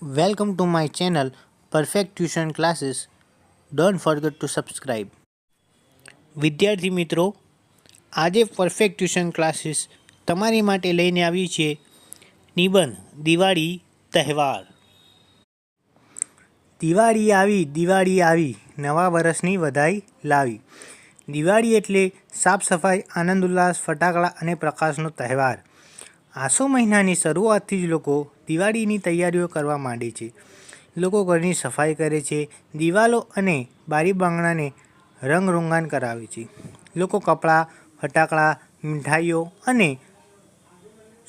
Welcome to my channel, Perfect Tuition Classes. Don't forget to subscribe. વિદ્યાર્થી મિત્રો, આજે perfect tuition classes તમારી માટે લઈને આવી છે નિબંધ દિવાળી તહેવાર દિવાળી આવી દિવાળી આવી, નવા વર્ષની વધાઈ લાવી દિવાળી એટલે સાફ સફાઈ, આનંદ ઉલ્લાસ, ફટાકડા અને પ્રકાશનો તહેવાર આસો મહિનાની શરૂઆતથી જ લોકો દિવાળીની તૈયારીઓ કરવા માંડે છે. લોકો ઘરની સફાઈ કરે છે, દિવાલો અને બારી બાંગણાને રંગરોગાન કરાવે છે. લોકો કપડાં, ફટાકડા, મીઠાઈઓ અને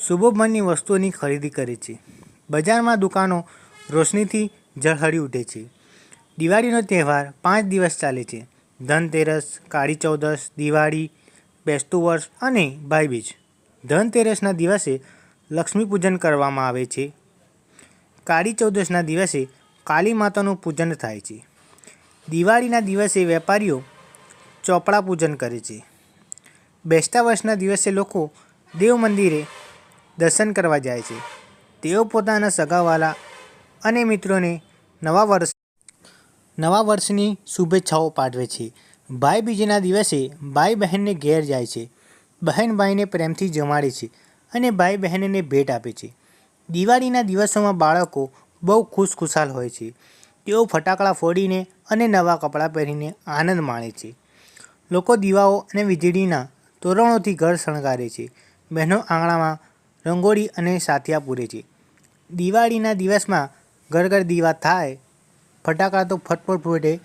શુભમનની વસ્તુઓની ખરીદી કરે છે. બજારમાં દુકાનો રોશનીથી ઝળહળી ઉઠે છે. દિવાળીનો તહેવાર પાંચ દિવસ ચાલે છે. ધનતેરસ, કાળી ચૌદસ, દિવાળી, બેસતું વર્ષ અને ભાઈબીજ. ધનતેરસના દિવસે લક્ષ્મી પૂજન કરવામાં આવે છે. કાળી ચૌદશના દિવસે કાળી માતાનું પૂજન થાય છે. દિવાળીના દિવસે વેપારીઓ ચોપડા પૂજન કરે છે. બેસતા વર્ષના દિવસે લોકો દેવ મંદિરે દર્શન કરવા જાય છે. તેઓ પોતાના સગાવાલા અને મિત્રોને નવા વર્ષ નવા વર્ષની શુભેચ્છાઓ પાઠવે છે. ભાઈ બીજના દિવસે ભાઈ બહેનને ઘેર જાય છે. બહેન ભાઈને પ્રેમથી જમાડે છે અને ભાઈ બહેનને ભેટ આપે છે. દિવાળીના દિવસોમાં બાળકો બહુ ખુશખુશાલ હોય છે. તેઓ ફટાકડા ફોડીને અને નવા કપડાં પહેરીને આનંદ માણે છે. લોકો દીવાઓ અને વીજળીના તોરણોથી ઘર શણગારે છે. બહેનો આંગણામાં રંગોળી અને સાથિયા પૂરે છે. દિવાળીના દિવસમાં ઘર ઘર દીવા થાય, ફટાકડા તો ફટફટ ફૂટે,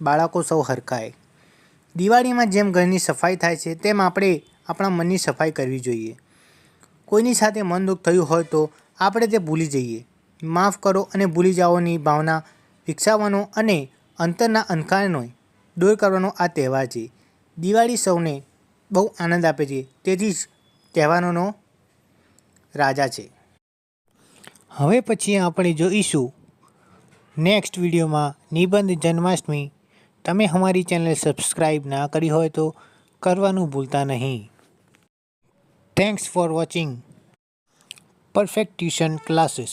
બાળકો સૌ હરખાય. દિવાળીમાં જેમ ઘરની સફાઈ થાય છે, તેમ આપણે આપણા મનની સફાઈ કરવી જોઈએ. કોઈની સાથે મન દુઃખ થયું હોય તો આપણે તે ભૂલી જઈએ. માફ કરો અને ભૂલી જાઓની ભાવના વિકસાવવાનો અને અંતરના અંધકારનો દૂર કરવાનો આ તહેવાર છે. દિવાળી સૌને બહુ આનંદ આપે છે. તેથી જ તહેવારોનો રાજા છે. હવે પછી આપણે જોઈશું નેક્સ્ટ વિડીયોમાં નિબંધ જન્માષ્ટમી. તમે અમારી ચેનલ સબસ્ક્રાઈબ ના કરી હોય તો કરવાનું ભૂલતા નહીં. Thanks for watching perfect tuition classes